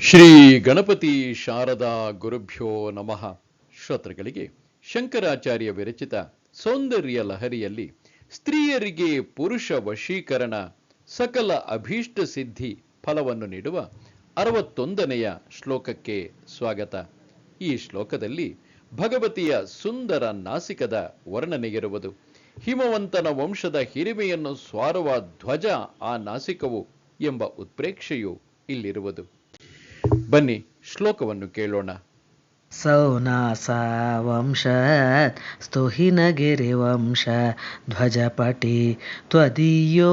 ಶ್ರೀ ಗಣಪತಿ ಶಾರದಾ ಗುರುಭ್ಯೋ ನಮಃ. ಶ್ರೋತೃಗಳಿಗೆ ಶಂಕರಾಚಾರ್ಯ ವಿರಚಿತ ಸೌಂದರ್ಯ ಲಹರಿಯಲ್ಲಿ ಸ್ತ್ರೀಯರಿಗೆ ಪುರುಷ ವಶೀಕರಣ ಸಕಲ ಅಭೀಷ್ಟ ಸಿದ್ಧಿ ಫಲವನ್ನು ನೀಡುವ ಅರವತ್ತೊಂದನೆಯ ಶ್ಲೋಕಕ್ಕೆ ಸ್ವಾಗತ. ಈ ಶ್ಲೋಕದಲ್ಲಿ ಭಗವತಿಯ ಸುಂದರ ನಾಸಿಕದ ವರ್ಣನೆಗಿರುವುದು. ಹಿಮವಂತನ ವಂಶದ ಹಿರಿಮೆಯನ್ನು ಸ್ವಾರುವ ಧ್ವಜ ಆ ನಾಸಿಕವು ಎಂಬ ಉತ್ಪ್ರೇಕ್ಷೆಯು ಇಲ್ಲಿರುವುದು. ಬನ್ನಿ ಶ್ಲೋಕವನ್ನು ಕೇಳೋಣ. सौनासा वंशत् स्तुहिनगिरिवंश ध्वजपटि त्वदीयो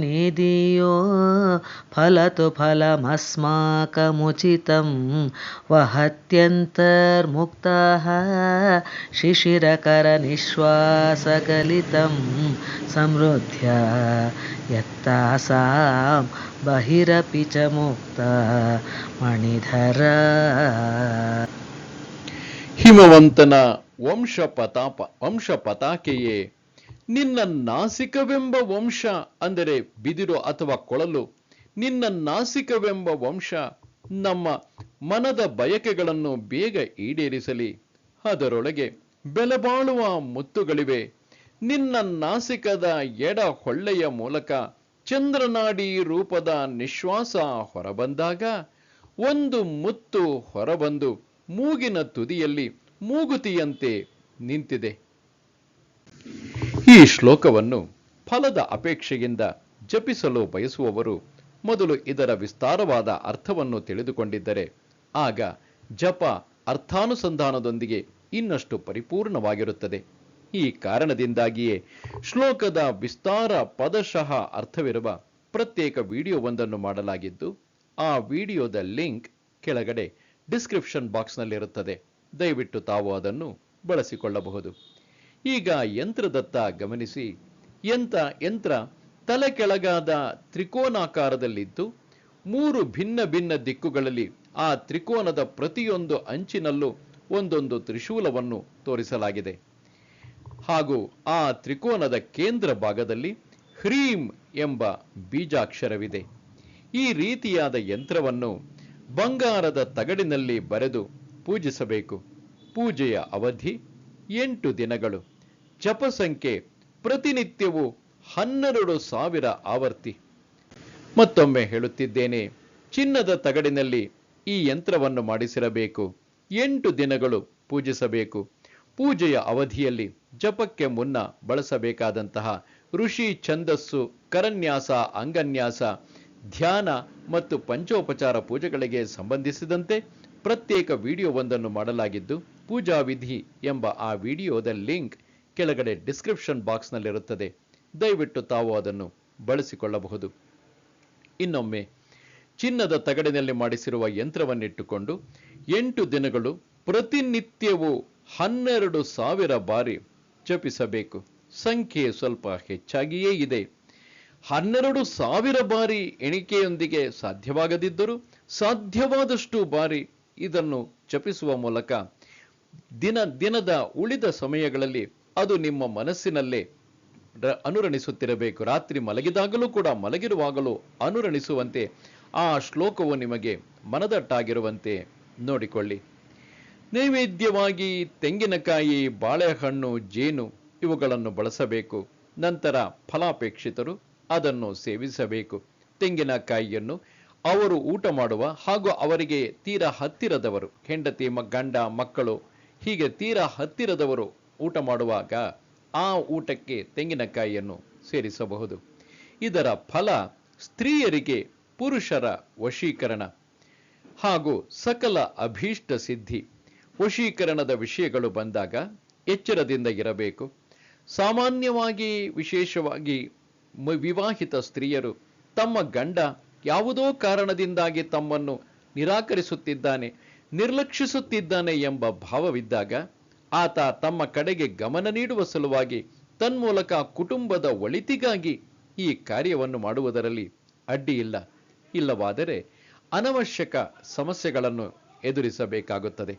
निदीयो फलतु फलमस्माकमुचितं वहत्यन्तर्मुक्ताः शिशिरकरनिःश्वासगलितं समृद्ध्या यत्तासां बहिरपि च मुक्ता मणिधरा। ಹಿಮವಂತನ ವಂಶ ಪತಾಪ, ವಂಶ ಪತಾಕೆಯೇ, ನಿನ್ನ ನಾಸಿಕವೆಂಬ ವಂಶ ಅಂದರೆ ಬಿದಿರು ಅಥವಾ ಕೊಳಲು, ನಿನ್ನ ನಾಸಿಕವೆಂಬ ವಂಶ ನಮ್ಮ ಮನದ ಬಯಕೆಗಳನ್ನು ಬೇಗ ಈಡೇರಿಸಲಿ. ಅದರೊಳಗೆ ಬೆಲೆಬಾಳುವ ಮುತ್ತುಗಳಿವೆ. ನಿನ್ನ ನಾಸಿಕದ ಎಡ ಹೊಳ್ಳೆಯ ಮೂಲಕ ಚಂದ್ರನಾಡಿ ರೂಪದ ನಿಶ್ವಾಸ ಹೊರಬಂದಾಗ, ಒಂದು ಮುತ್ತು ಹೊರಬಂದು ಮೂಗಿನ ತುದಿಯಲ್ಲಿ ಮೂಗುತಿಯಂತೆ ನಿಂತಿದೆ. ಈ ಶ್ಲೋಕವನ್ನು ಫಲದ ಅಪೇಕ್ಷೆಯಿಂದ ಜಪಿಸಲು ಬಯಸುವವರು ಮೊದಲು ಇದರ ವಿಸ್ತಾರವಾದ ಅರ್ಥವನ್ನು ತಿಳಿದುಕೊಂಡಿದ್ದರೆ ಆಗ ಜಪ ಅರ್ಥಾನುಸಂಧಾನದೊಂದಿಗೆ ಇನ್ನಷ್ಟು ಪರಿಪೂರ್ಣವಾಗಿರುತ್ತದೆ. ಈ ಕಾರಣದಿಂದಾಗಿಯೇ ಶ್ಲೋಕದ ವಿಸ್ತಾರ ಪದಶಃ ಅರ್ಥವಿರುವ ಪ್ರತ್ಯೇಕ ವಿಡಿಯೋವೊಂದನ್ನು ಮಾಡಲಾಗಿದ್ದು, ಆ ವಿಡಿಯೋದ ಲಿಂಕ್ ಕೆಳಗಡೆ ಡಿಸ್ಕ್ರಿಪ್ಷನ್ ಬಾಕ್ಸ್ನಲ್ಲಿರುತ್ತದೆ ದಯವಿಟ್ಟು ತಾವು ಅದನ್ನು ಬಳಸಿಕೊಳ್ಳಬಹುದು. ಈಗ ಯಂತ್ರದತ್ತ ಗಮನಿಸಿ. ಯಂತ್ರ ಯಂತ್ರ ತಲೆ ಕೆಳಗಾದ ತ್ರಿಕೋನಾಕಾರದಲ್ಲಿದ್ದು, ಮೂರು ಭಿನ್ನ ಭಿನ್ನ ದಿಕ್ಕುಗಳಲ್ಲಿ ಆ ತ್ರಿಕೋನದ ಪ್ರತಿಯೊಂದು ಅಂಚಿನಲ್ಲೂ ಒಂದೊಂದು ತ್ರಿಶೂಲವನ್ನು ತೋರಿಸಲಾಗಿದೆ. ಹಾಗೂ ಆ ತ್ರಿಕೋನದ ಕೇಂದ್ರ ಭಾಗದಲ್ಲಿ ಹ್ರೀಂ ಎಂಬ ಬೀಜಾಕ್ಷರವಿದೆ. ಈ ರೀತಿಯಾದ ಯಂತ್ರವನ್ನು ಬಂಗಾರದ ತಗಡಿನಲ್ಲಿ ಬರೆದು ಪೂಜಿಸಬೇಕು. ಪೂಜೆಯ ಅವಧಿ ಎಂಟು ದಿನಗಳು. ಜಪ ಸಂಖ್ಯೆ ಪ್ರತಿನಿತ್ಯವೂ ಹನ್ನೆರಡು ಸಾವಿರ ಆವರ್ತಿ. ಮತ್ತೊಮ್ಮೆ ಹೇಳುತ್ತಿದ್ದೇನೆ, ಚಿನ್ನದ ತಗಡಿನಲ್ಲಿ ಈ ಯಂತ್ರವನ್ನು ಮಾಡಿಸಿರಬೇಕು. ಎಂಟು ದಿನಗಳು ಪೂಜಿಸಬೇಕು. ಪೂಜೆಯ ಅವಧಿಯಲ್ಲಿ ಜಪಕ್ಕೆ ಮುನ್ನ ಬಳಸಬೇಕಾದಂತಹ ಋಷಿ ಛಂದಸ್ಸು, ಕರನ್ಯಾಸ, ಅಂಗನ್ಯಾಸ ಧ್ಯಾನ ಮತ್ತು ಪಂಚೋಪಚಾರ ಪೂಜೆಗಳಿಗೆ ಸಂಬಂಧಿಸಿದಂತೆ ಪ್ರತ್ಯೇಕ ವಿಡಿಯೋವೊಂದನ್ನು ಮಾಡಲಾಗಿದ್ದು, ಪೂಜಾ ವಿಧಿ ಎಂಬ ಆ ವಿಡಿಯೋದ ಲಿಂಕ್ ಕೆಳಗಡೆ ಡಿಸ್ಕ್ರಿಪ್ಷನ್ ಬಾಕ್ಸ್ನಲ್ಲಿರುತ್ತದೆ. ದಯವಿಟ್ಟು ತಾವು ಅದನ್ನು ಬಳಸಿಕೊಳ್ಳಬಹುದು. ಇನ್ನೊಮ್ಮೆ, ಚಿನ್ನದ ತಗಡಿನಲ್ಲಿ ಮಾಡಿಸಿರುವ ಯಂತ್ರವನ್ನಿಟ್ಟುಕೊಂಡು ಎಂಟು ದಿನಗಳು ಪ್ರತಿನಿತ್ಯವೂ ಹನ್ನೆರಡು ಸಾವಿರ ಬಾರಿ ಜಪಿಸಬೇಕು. ಸಂಖ್ಯೆ ಸ್ವಲ್ಪ ಹೆಚ್ಚಾಗಿಯೇ ಇದೆ. ಹನ್ನೆರಡು ಸಾವಿರ ಬಾರಿ ಎಣಿಕೆಯೊಂದಿಗೆ ಸಾಧ್ಯವಾಗದಿದ್ದರೂ ಸಾಧ್ಯವಾದಷ್ಟು ಬಾರಿ ಇದನ್ನು ಜಪಿಸುವ ಮೂಲಕ ದಿನ ದಿನದ ಉಳಿದ ಸಮಯಗಳಲ್ಲಿ ಅದು ನಿಮ್ಮ ಮನಸ್ಸಿನಲ್ಲೇ ಅನುರಣಿಸುತ್ತಿರಬೇಕು. ರಾತ್ರಿ ಮಲಗಿದಾಗಲೂ ಕೂಡ ಮಲಗಿರುವಾಗಲೂ ಅನುರಣಿಸುವಂತೆ ಆ ಶ್ಲೋಕವು ನಿಮಗೆ ಮನದಟ್ಟಾಗಿರುವಂತೆ ನೋಡಿಕೊಳ್ಳಿ. ನೈವೇದ್ಯವಾಗಿ ತೆಂಗಿನಕಾಯಿ, ಬಾಳೆಹಣ್ಣು, ಜೇನು ಇವುಗಳನ್ನು ಬಳಸಬೇಕು. ನಂತರ ಫಲಾಪೇಕ್ಷಿತರು ಅದನ್ನು ಸೇವಿಸಬೇಕು. ತೆಂಗಿನಕಾಯಿಯನ್ನು ಅವರು ಊಟ ಮಾಡುವ ಹಾಗೂ ಅವರಿಗೆ ತೀರ ಹತ್ತಿರದವರು, ಹೆಂಡತಿ ಗಂಡ ಮಕ್ಕಳು ಹೀಗೆ ತೀರ ಹತ್ತಿರದವರು ಊಟ ಮಾಡುವಾಗ ಆ ಊಟಕ್ಕೆ ತೆಂಗಿನಕಾಯಿಯನ್ನು ಸೇರಿಸಬಹುದು. ಇದರ ಫಲ ಸ್ತ್ರೀಯರಿಗೆ ಪುರುಷರ ವಶೀಕರಣ ಹಾಗೂ ಸಕಲ ಅಭೀಷ್ಟ ಸಿದ್ಧಿ. ವಶೀಕರಣದ ವಿಷಯಗಳು ಬಂದಾಗ ಎಚ್ಚರದಿಂದ ಇರಬೇಕು. ಸಾಮಾನ್ಯವಾಗಿ ವಿಶೇಷವಾಗಿ ವಿವಾಹಿತ ಸ್ತ್ರೀಯರು ತಮ್ಮ ಗಂಡ ಯಾವುದೋ ಕಾರಣದಿಂದಾಗಿ ತಮ್ಮನ್ನು ನಿರಾಕರಿಸುತ್ತಿದ್ದಾನೆ, ನಿರ್ಲಕ್ಷಿಸುತ್ತಿದ್ದಾನೆ ಎಂಬ ಭಾವವಿದ್ದಾಗ ಆತ ತಮ್ಮ ಕಡೆಗೆ ಗಮನ ನೀಡುವ ಸಲುವಾಗಿ ತನ್ಮೂಲಕ ಕುಟುಂಬದ ಒಳಿತಿಗಾಗಿ ಈ ಕಾರ್ಯವನ್ನು ಮಾಡುವುದರಲ್ಲಿ ಅಡ್ಡಿ ಇಲ್ಲ. ಇಲ್ಲವಾದರೆ ಅನವಶ್ಯಕ ಸಮಸ್ಯೆಗಳನ್ನು ಎದುರಿಸಬೇಕಾಗುತ್ತದೆ.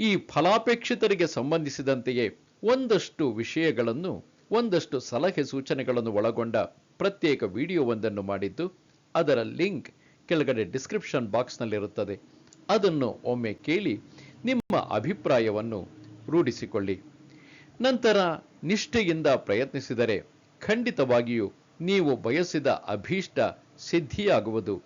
ಈ ಫಲಾಪೇಕ್ಷಿತರಿಗೆ ಸಂಬಂಧಿಸಿದಂತೆಯೇ ಒಂದಷ್ಟು ವಿಷಯಗಳನ್ನು ಒಂದಷ್ಟು ಸಲಹೆ ಸೂಚನೆಗಳನ್ನು ಒಳಗೊಂಡ ಪ್ರತ್ಯೇಕ ವಿಡಿಯೋವೊಂದನ್ನು ಮಾಡಿದ್ದು, ಅದರ ಲಿಂಕ್ ಕೆಳಗಡೆ ಡಿಸ್ಕ್ರಿಪ್ಷನ್ ಬಾಕ್ಸ್ನಲ್ಲಿರುತ್ತದೆ. ಅದನ್ನು ಒಮ್ಮೆ ಕೇಳಿ ನಿಮ್ಮ ಅಭಿಪ್ರಾಯವನ್ನು ರೂಢಿಸಿಕೊಳ್ಳಿ. ನಂತರ ನಿಷ್ಠೆಯಿಂದ ಪ್ರಯತ್ನಿಸಿದರೆ ಖಂಡಿತವಾಗಿಯೂ ನೀವು ಬಯಸಿದ ಅಭೀಷ್ಟ ಸಿದ್ಧಿಯಾಗುವುದು.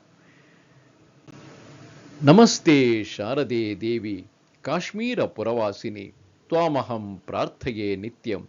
ನಮಸ್ತೆ ಶಾರದೆ ದೇವಿ, ಕಾಶ್ಮೀರ ಪುರವಾಸಿನಿ, ತ್ವಾಮಹಂ ಪ್ರಾರ್ಥಯೇ ನಿತ್ಯಂ.